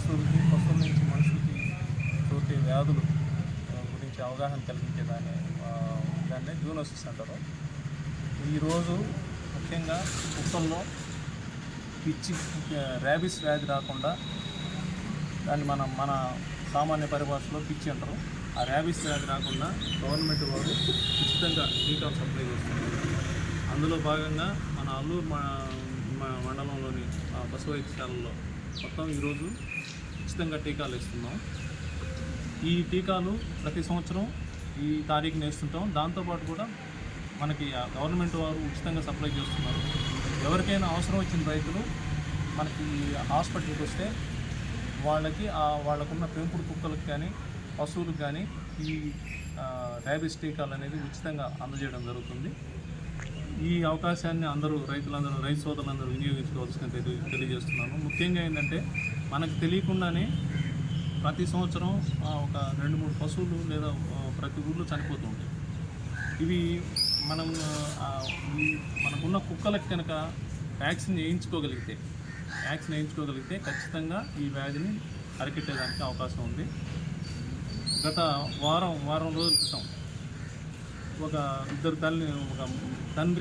పశువులకి పశువుల నుంచి మనుషులకి సోకే వ్యాధులు గురించి అవగాహన కల్పించే దాన్ని దాన్ని జూనోసిస్ అంటారు. ఈరోజు ముఖ్యంగా కుక్కల్లో పిచ్చి ర్యాబిస్ వ్యాధి రాకుండా దాన్ని మనం మన సామాన్య పరిభాషలో పిచ్చి అంటారు. ఆ ర్యాబిస్ వ్యాధి రాకుండా గవర్నమెంట్ వారు ఉచితంగా టీకాలు సప్లై చేస్తున్నారు. అందులో భాగంగా మన అల్లూరు మండలంలోని పశు వైద్యశాలలో మొత్తం ఈరోజు ఉచితంగా టీకాలు ఇస్తున్నాం. ఈ టీకాలు ప్రతి సంవత్సరం ఈ తారీఖున వేస్తుంటాం దాంతోపాటు కూడా మనకి ఆ గవర్నమెంట్ వారు ఉచితంగా సప్లై చేస్తున్నారు. ఎవరికైనా అవసరం వచ్చిన రైతులు మనకి హాస్పిటల్కి వస్తే వాళ్ళకి వాళ్ళకున్న పెంపుడు కుక్కలకు కానీ పశువులకు కానీ ఈ డయాబెటీస్ టీకాలు అనేది ఉచితంగా అందజేయడం జరుగుతుంది. ఈ అవకాశాన్ని అందరూ రైతులందరూ రైతు సోదరులందరూ వినియోగించుకోవాల్సిన తెలి తెలియజేస్తున్నాను. ముఖ్యంగా ఏంటంటే మనకు తెలియకుండానే ప్రతి సంవత్సరం ఒక రెండు మూడు పశువులు లేదా ప్రతి ఊళ్ళో చనిపోతూ ఉంటాయి ఇవి మనం మనకున్న కుక్కలకు కనుక వ్యాక్సిన్ వేయించుకోగలిగితే వ్యాక్సిన్ వేయించుకోగలిగితే ఖచ్చితంగా ఈ వ్యాధిని అరికెట్టేదానికి అవకాశం ఉంది. గత వారం వారం రోజుల క్రితం ఒక ఇద్దరు తల్లి ఒక తండ్రి